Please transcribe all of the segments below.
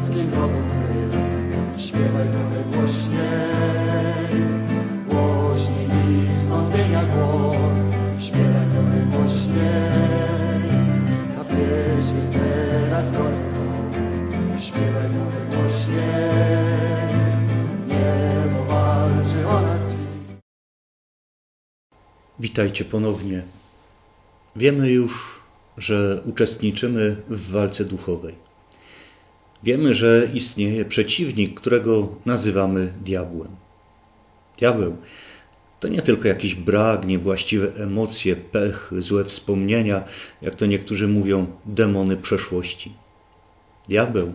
wszystkim wrogom kryj. Śpiewaj trochę głośniej, głośniej niż zwątpienia głos. Śpiewaj trochę głośniej, a pieśń jest teraz bronią. Śpiewaj trochę głośniej, niebo walczy o nas dziś. Witajcie ponownie. Wiemy już, że uczestniczymy w walce duchowej. Wiemy, że istnieje przeciwnik, którego nazywamy diabłem. Diabeł to nie tylko jakiś brak, niewłaściwe emocje, pech, złe wspomnienia, jak to niektórzy mówią, demony przeszłości. Diabeł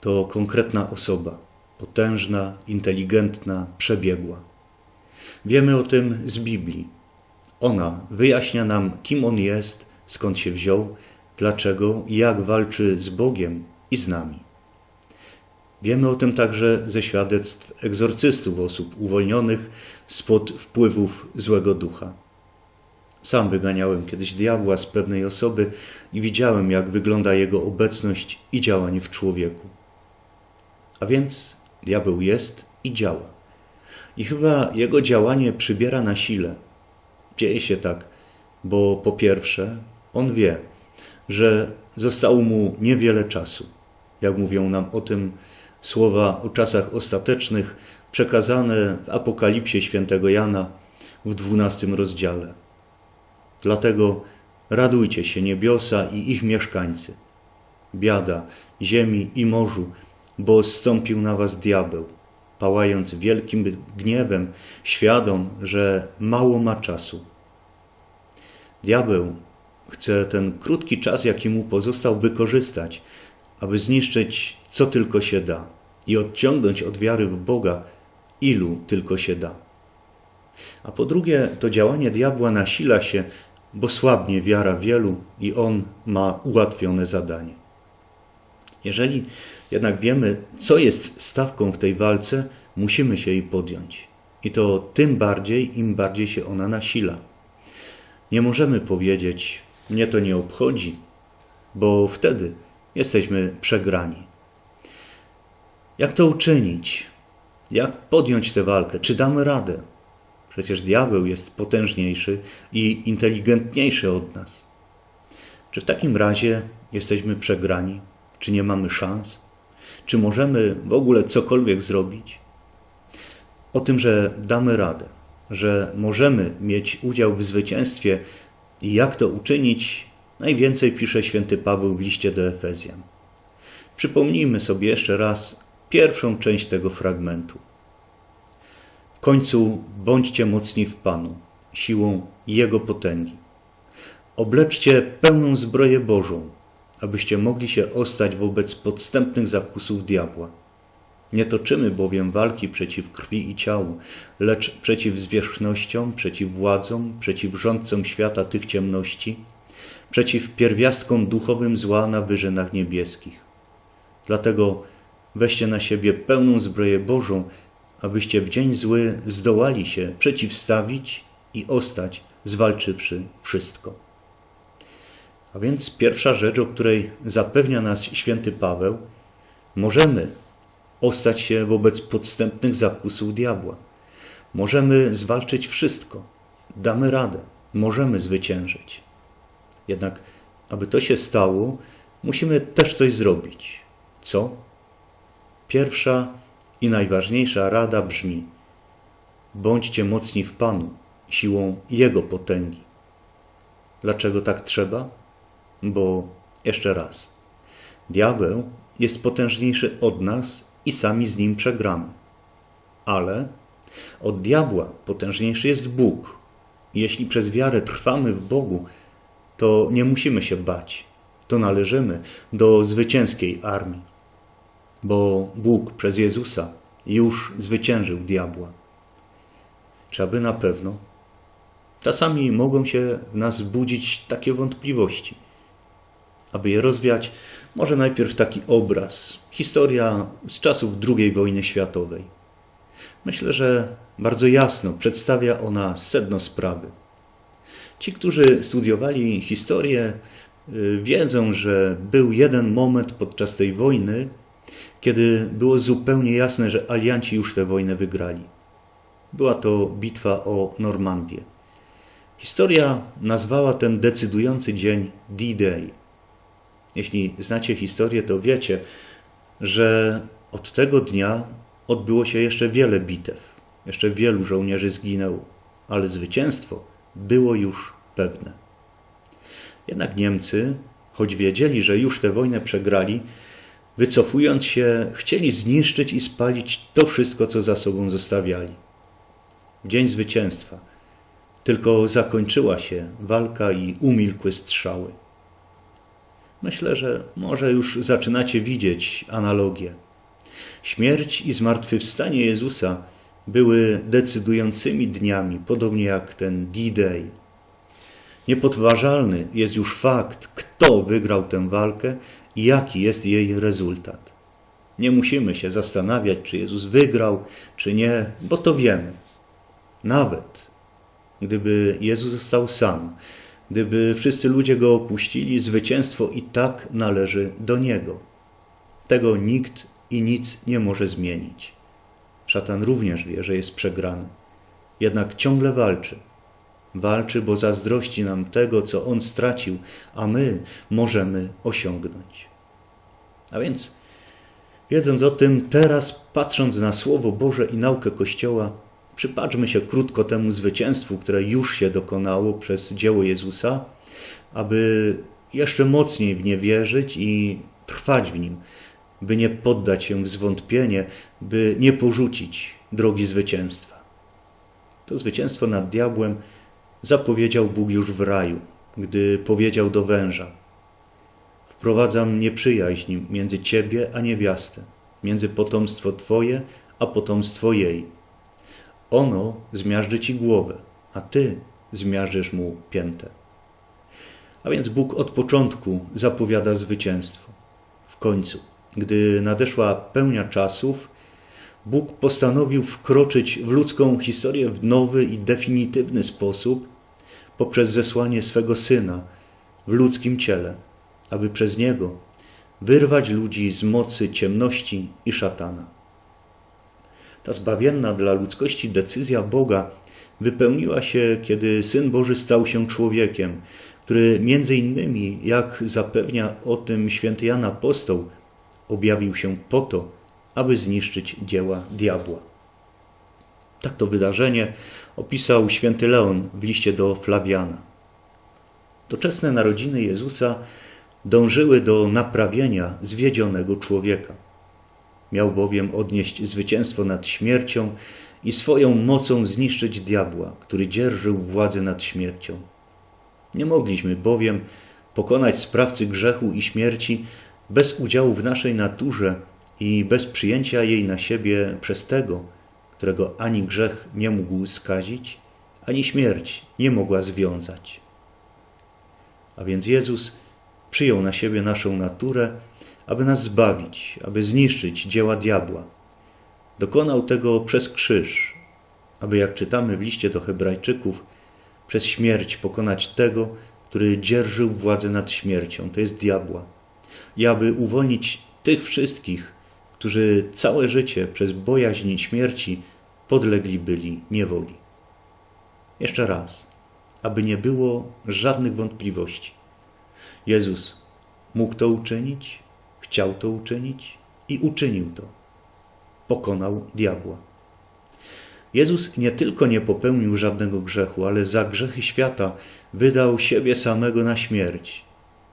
to konkretna osoba, potężna, inteligentna, przebiegła. Wiemy o tym z Biblii. Ona wyjaśnia nam, kim on jest, skąd się wziął, dlaczego i jak walczy z Bogiem i z nami. Wiemy o tym także ze świadectw egzorcystów osób uwolnionych spod wpływów złego ducha. Sam wyganiałem kiedyś diabła z pewnej osoby i widziałem, jak wygląda jego obecność i działanie w człowieku. A więc diabeł jest i działa. I chyba jego działanie przybiera na sile. Dzieje się tak, bo po pierwsze, on wie, że zostało mu niewiele czasu. Jak mówią nam o tym słowa o czasach ostatecznych przekazane w Apokalipsie świętego Jana w dwunastym rozdziale. Dlatego radujcie się niebiosa i ich mieszkańcy. Biada ziemi i morzu, bo zstąpił na was diabeł, pałając wielkim gniewem, świadom, że mało ma czasu. Diabeł chce ten krótki czas, jaki mu pozostał, wykorzystać, aby zniszczyć co tylko się da i odciągnąć od wiary w Boga ilu tylko się da. A po drugie, to działanie diabła nasila się, bo słabnie wiara wielu i on ma ułatwione zadanie. Jeżeli jednak wiemy, co jest stawką w tej walce, musimy się jej podjąć. I to tym bardziej, im bardziej się ona nasila. Nie możemy powiedzieć, mnie to nie obchodzi, bo wtedy jesteśmy przegrani. Jak to uczynić? Jak podjąć tę walkę? Czy damy radę? Przecież diabeł jest potężniejszy i inteligentniejszy od nas. Czy w takim razie jesteśmy przegrani? Czy nie mamy szans? Czy możemy w ogóle cokolwiek zrobić? O tym, że damy radę, że możemy mieć udział w zwycięstwie i jak to uczynić, najwięcej pisze święty Paweł w liście do Efezjan. Przypomnijmy sobie jeszcze raz pierwszą część tego fragmentu. W końcu bądźcie mocni w Panu, siłą Jego potęgi. Obleczcie pełną zbroję Bożą, abyście mogli się ostać wobec podstępnych zakusów diabła. Nie toczymy bowiem walki przeciw krwi i ciału, lecz przeciw zwierzchnościom, przeciw władzom, przeciw rządcom świata tych ciemności, przeciw pierwiastkom duchowym zła na wyżynach niebieskich. Dlatego weźcie na siebie pełną zbroję Bożą, abyście w dzień zły zdołali się przeciwstawić i ostać, zwalczywszy wszystko. A więc pierwsza rzecz, o której zapewnia nas święty Paweł, możemy ostać się wobec podstępnych zakusów diabła. Możemy zwalczyć wszystko, damy radę, możemy zwyciężyć. Jednak, aby to się stało, musimy też coś zrobić. Co? Pierwsza i najważniejsza rada brzmi: bądźcie mocni w Panu, siłą Jego potęgi. Dlaczego tak trzeba? Bo jeszcze raz, diabeł jest potężniejszy od nas i sami z nim przegramy. Ale od diabła potężniejszy jest Bóg. Jeśli przez wiarę trwamy w Bogu, to nie musimy się bać. To należymy do zwycięskiej armii, bo Bóg przez Jezusa już zwyciężył diabła. Czy aby na pewno? Czasami mogą się w nas budzić takie wątpliwości. Aby je rozwiać, Może najpierw taki obraz. Historia z czasów II wojny światowej. Myślę, że bardzo jasno przedstawia ona sedno sprawy. Ci, którzy studiowali historię, y, wiedzą, że był jeden moment podczas tej wojny, kiedy było zupełnie jasne, że alianci już tę wojnę wygrali. Była to bitwa o Normandię. Historia nazwała ten decydujący dzień D-Day. Jeśli znacie historię, to wiecie, że od tego dnia odbyło się jeszcze wiele bitew. Jeszcze wielu żołnierzy zginęło, ale zwycięstwo było już pewne. Jednak Niemcy, choć wiedzieli, że już tę wojnę przegrali, wycofując się, chcieli zniszczyć i spalić to wszystko, co za sobą zostawiali. Dzień zwycięstwa tylko zakończyła się walka i umilkły strzały. Myślę, że może już zaczynacie widzieć analogię. Śmierć i zmartwychwstanie Jezusa były decydującymi dniami, podobnie jak ten D-Day. Niepodważalny jest już fakt, kto wygrał tę walkę i jaki jest jej rezultat. Nie musimy się zastanawiać, czy Jezus wygrał, czy nie, bo to wiemy. Nawet gdyby Jezus został sam, gdyby wszyscy ludzie go opuścili, zwycięstwo i tak należy do niego. Tego nikt i nic nie może zmienić. Szatan również wie, że jest przegrany, jednak ciągle walczy. Walczy, bo zazdrości nam tego, co on stracił, a my możemy osiągnąć. A więc, wiedząc o tym, teraz patrząc na Słowo Boże i naukę Kościoła, przypatrzmy się krótko temu zwycięstwu, które już się dokonało przez dzieło Jezusa, aby jeszcze mocniej w nie wierzyć i trwać w nim, by nie poddać się w zwątpienie, by nie porzucić drogi zwycięstwa. To zwycięstwo nad diabłem zapowiedział Bóg już w raju, gdy powiedział do węża: Wprowadzam nieprzyjaźń między ciebie a niewiastę, między potomstwo twoje a potomstwo jej. Ono zmiażdży ci głowę, a ty zmiażdżysz mu piętę. A więc Bóg od początku zapowiada zwycięstwo. W końcu, gdy nadeszła pełnia czasów, Bóg postanowił wkroczyć w ludzką historię w nowy i definitywny sposób poprzez zesłanie swego Syna w ludzkim ciele, aby przez Niego wyrwać ludzi z mocy ciemności i szatana. Ta zbawienna dla ludzkości decyzja Boga wypełniła się, kiedy Syn Boży stał się człowiekiem, który między innymi, jak zapewnia o tym święty Jan Apostoł, objawił się po to, aby zniszczyć dzieła diabła. Tak to wydarzenie opisał święty Leon w liście do Flawiana. Doczesne narodziny Jezusa dążyły do naprawienia zwiedzionego człowieka. Miał bowiem odnieść zwycięstwo nad śmiercią i swoją mocą zniszczyć diabła, który dzierżył władzę nad śmiercią. Nie mogliśmy bowiem pokonać sprawcy grzechu i śmierci bez udziału w naszej naturze i bez przyjęcia jej na siebie przez tego, którego ani grzech nie mógł skazić, ani śmierć nie mogła związać. A więc Jezus przyjął na siebie naszą naturę, aby nas zbawić, aby zniszczyć dzieła diabła. Dokonał tego przez krzyż, aby, jak czytamy w liście do Hebrajczyków, przez śmierć pokonać tego, który dzierżył władzę nad śmiercią, to jest diabła, i aby uwolnić tych wszystkich, którzy całe życie przez bojaźń śmierci podlegli byli niewoli. Jeszcze raz, aby nie było żadnych wątpliwości. Jezus mógł to uczynić, chciał to uczynić i uczynił to. Pokonał diabła. Jezus nie tylko nie popełnił żadnego grzechu, ale za grzechy świata wydał siebie samego na śmierć.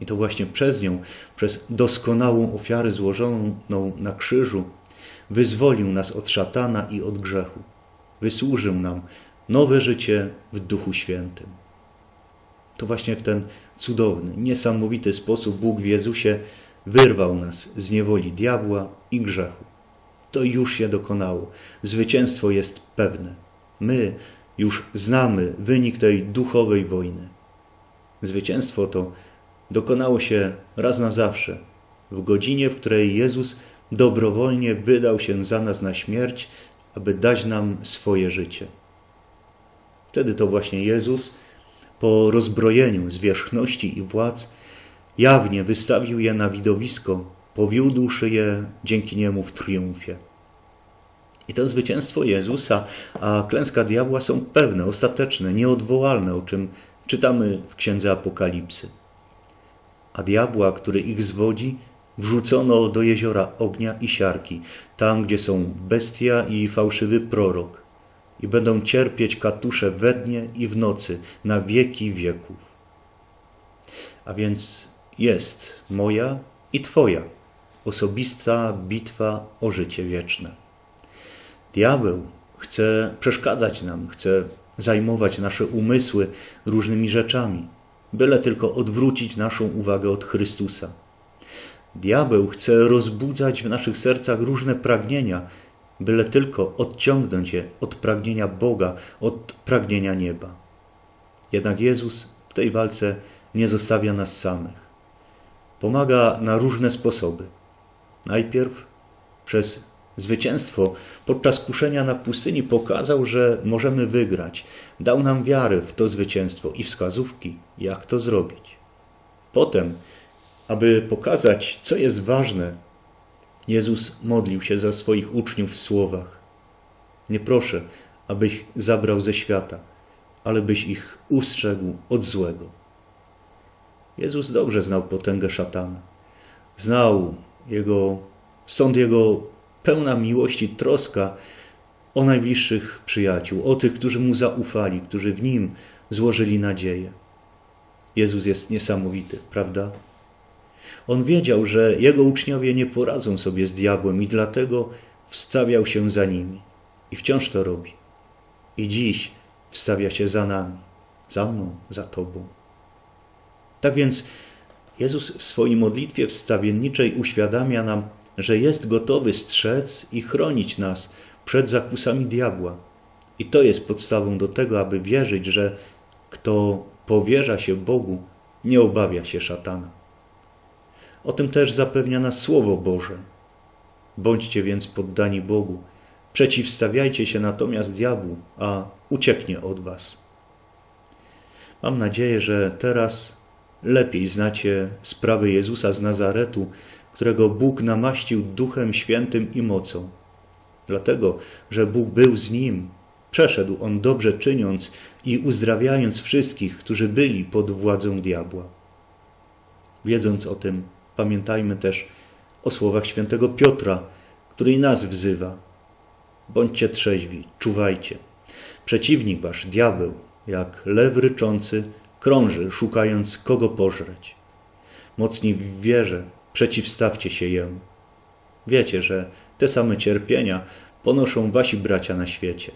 I to właśnie przez nią, przez doskonałą ofiarę złożoną na krzyżu, wyzwolił nas od szatana i od grzechu. Wysłużył nam nowe życie w Duchu Świętym. To właśnie w ten cudowny, niesamowity sposób Bóg w Jezusie wyrwał nas z niewoli diabła i grzechu. To już się dokonało. Zwycięstwo jest pewne. My już znamy wynik tej duchowej wojny. Zwycięstwo to dokonało się raz na zawsze w godzinie, w której Jezus dobrowolnie wydał się za nas na śmierć, aby dać nam swoje życie. Wtedy to właśnie Jezus, po rozbrojeniu zwierzchności i władz, jawnie wystawił je na widowisko, powiódłszy je dzięki niemu w triumfie. I to zwycięstwo Jezusa, a klęska diabła są pewne, ostateczne, nieodwołalne, o czym czytamy w Księdze Apokalipsy. A diabła, który ich zwodzi, wrzucono do jeziora ognia i siarki, tam gdzie są bestia i fałszywy prorok, i będą cierpieć katusze we dnie i w nocy, na wieki wieków. A więc jest moja i Twoja osobista bitwa o życie wieczne. Diabeł chce przeszkadzać nam, chce zajmować nasze umysły różnymi rzeczami, byle tylko odwrócić naszą uwagę od Chrystusa. Diabeł chce rozbudzać w naszych sercach różne pragnienia, byle tylko odciągnąć je od pragnienia Boga, od pragnienia nieba. Jednak Jezus w tej walce nie zostawia nas samych. Pomaga na różne sposoby. Najpierw przez zwycięstwo podczas kuszenia na pustyni pokazał, że możemy wygrać. Dał nam wiarę w to zwycięstwo i wskazówki, jak to zrobić. Potem, aby pokazać, co jest ważne, Jezus modlił się za swoich uczniów w słowach: Nie proszę, abyś zabrał ze świata, ale byś ich ustrzegł od złego. Jezus dobrze znał potęgę szatana. Znał jego, stąd jego pełna miłości troska o najbliższych przyjaciół, o tych, którzy mu zaufali, którzy w nim złożyli nadzieję. Jezus jest niesamowity, prawda? On wiedział, że jego uczniowie nie poradzą sobie z diabłem i dlatego wstawiał się za nimi. I wciąż to robi. I dziś wstawia się za nami, za mną, za Tobą. Tak więc Jezus w swojej modlitwie wstawienniczej uświadamia nam, że jest gotowy strzec i chronić nas przed zakusami diabła. I to jest podstawą do tego, aby wierzyć, że kto powierza się Bogu, nie obawia się szatana. O tym też zapewnia nas Słowo Boże. Bądźcie więc poddani Bogu, przeciwstawiajcie się natomiast diabłu, a ucieknie od was. Mam nadzieję, że teraz lepiej znacie sprawy Jezusa z Nazaretu, którego Bóg namaścił Duchem Świętym i mocą. Dlatego, że Bóg był z nim, przeszedł on dobrze czyniąc i uzdrawiając wszystkich, którzy byli pod władzą diabła. Wiedząc o tym, pamiętajmy też o słowach świętego Piotra, który nas wzywa. Bądźcie trzeźwi, czuwajcie. Przeciwnik wasz, diabeł, jak lew ryczący, krąży, szukając kogo pożreć. Mocni w wierze, przeciwstawcie się jemu. Wiecie, że te same cierpienia ponoszą wasi bracia na świecie.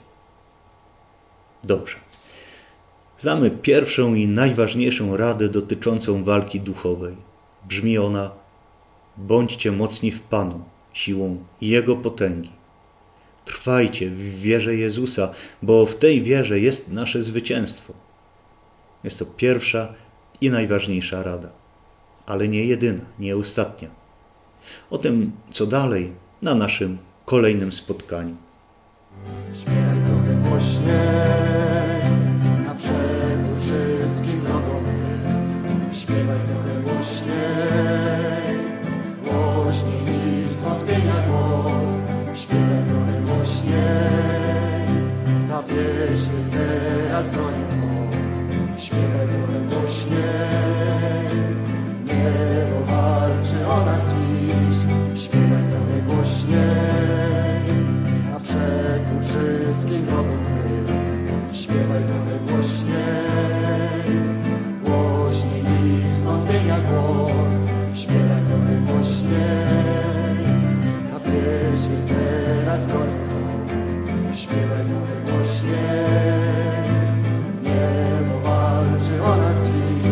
Dobrze. Znamy pierwszą i najważniejszą radę dotyczącą walki duchowej. Brzmi ona: Bądźcie mocni w Panu, siłą Jego potęgi. Trwajcie w wierze Jezusa, bo w tej wierze jest nasze zwycięstwo. Jest to pierwsza i najważniejsza rada, ale nie jedyna, nie ostatnia. O tym, co dalej, na naszym kolejnym spotkaniu. Śpiewaj trochę